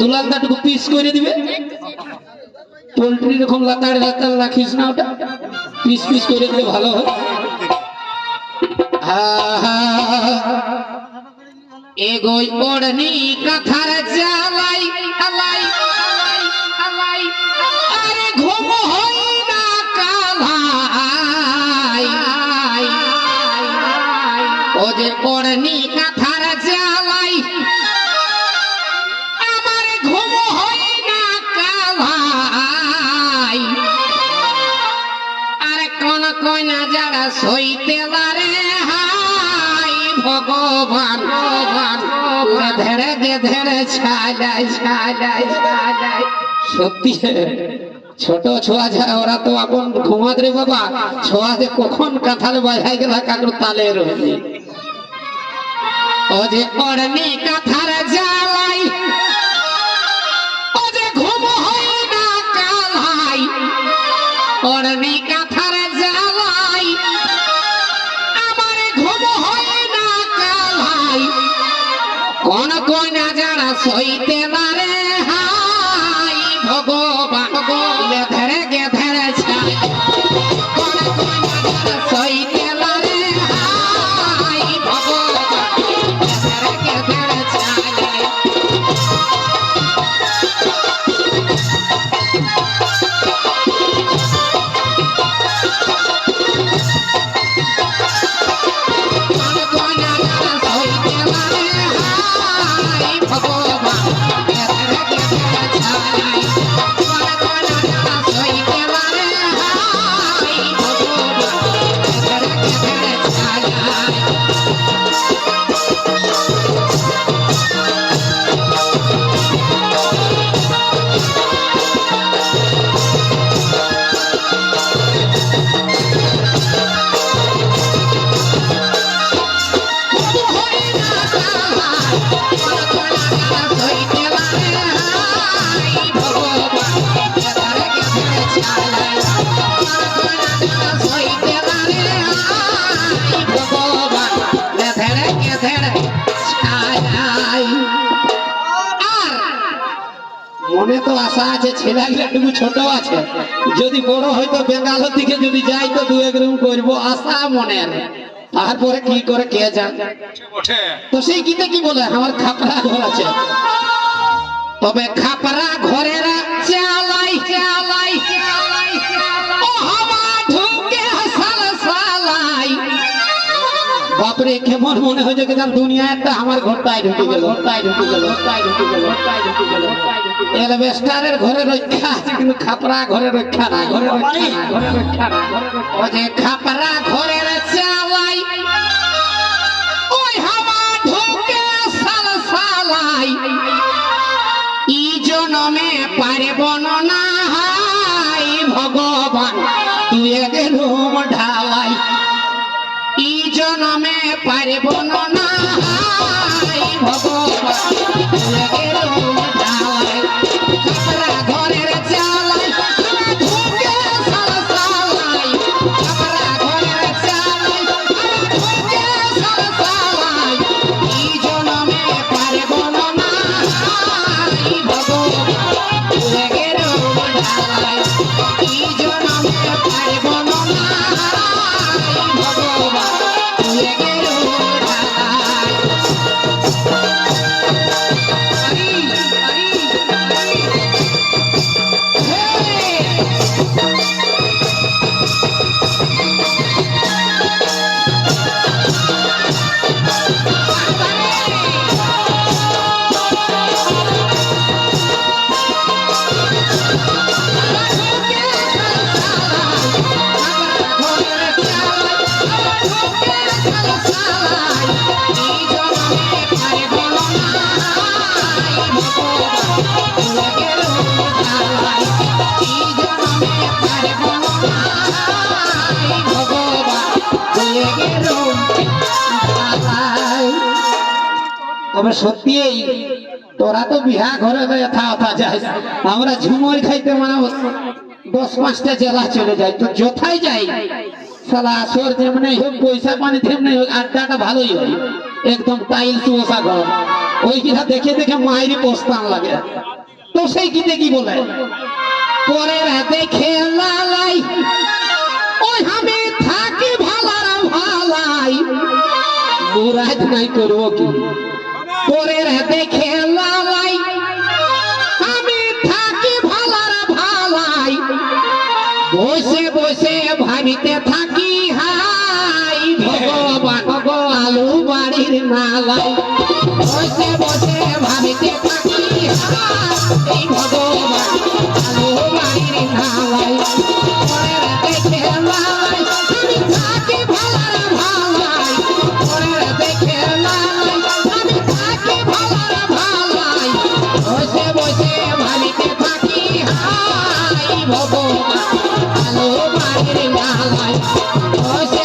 দুলালদাটুকু piece করে দিবে। Poultry রকম লাতাড় লাতাড় রাখিস না ওটা। পিস পিস করে দিলে ভালো হয়। এগোই ওড়নি কাথার জালাই আলাই আলাই আরে ঘুম হই না কালাই। ও যে ওড়নি কাথার জালাই কইনা যারা সইতে পারে, হাই ভগবান ভগবান ধেড়ে দে ধেড়ে ছাড়াই ছাড়াই ছাড়াই সত্যি ছোট ছোয়া যায়, ওরা তো এখন ঘুমাত রে বাবা। ছোয়াতে কখন কাঁথাল বাজাই গেল কাকুর তালে রয়েছে ও যে অরনি কাঁথার জ্বালাই, ও যে ঘুম হয় না কালাই। অরনি যারা মনে তো আশা আছে ছেলেগুলো একটু ছোট আছে। যদি বড় হয়তো বেঙ্গালোর দিকে যদি যাই তো দু এক রুম করব আশা মনের তারপরে কি করে কে জান? তো সেই গীতে কি বলে? আমার খাপড়া ঘর আছে। তবে খাপড়া ঘরের চালাই চালাই চালাই ও হাওয়া ঢুকে সাল সালাই। বাপরে কেমন মনে হয়েছে দুনিয়া একটা আমার ঘরটাই ঢুকে গেল। ঘরটাই ঢুকে গেল ঘরটাই ঢুকে গেল ঘরটাই ঢুকে গেল এলভেস্টারের ঘরে রক্ষা আছে কিন্তু খাপড়া ঘরে রক্ষা না ঘরে রক্ষা না ঘরে রক্ষা না ও যে জনমে পারব না। হাই ভগবান তবে সত্যি তোরা তো বিহা ঘরে যথা অথা যাস আমরা ঝুমর খাইতে মানে দশ পাঁচটা জেলা চলে যাই। তো যথাই যাই, শালা আসর যেমনি হোক, পয়সা পানি তেমনি হোক, আড্ডাটা ভালোই হয়। একদম টাইলস বসা ঘর। ওই কিনা দেখে দেখে মায়েরই পোস্তান লাগে। তো সেই গীতে কি বলে? পরে দেখে লালাই ওই আমি থাকি ভালার ভালাই। মুরাদ নাই করব কি? আমি থাকি বসে বসে থাকি আলু বাড়ির নালাই বসে বসে ভাবিতে থাকি হাই। বাড়ির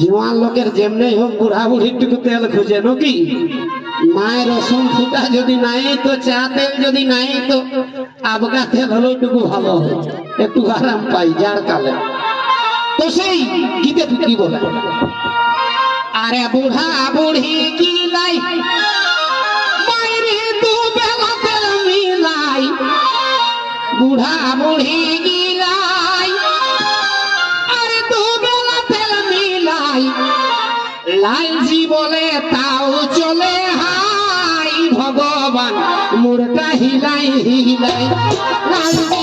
জোয়ান লোকের যেমনি হোক বুড়া বুড়িটুকু তেল খুঁজে নাকি? মায়ের রসুন ফুটা যদি নাই তো, চা তেল যদি নাই তো, আবগা তেল হলো টুকু ভালো একটু আরাম পাই যার কালে। তো সেই গীতে কি বলে? আরে বুড়া বুড়ি কি লাই? মায়েরে দু বেলা তেল মিলাই। বুড়া বুড়ি গিলাই মিলাই লালজি বলে তাও চলে হাই ভগবান। মোরটা হিলাই হিলাই লালজি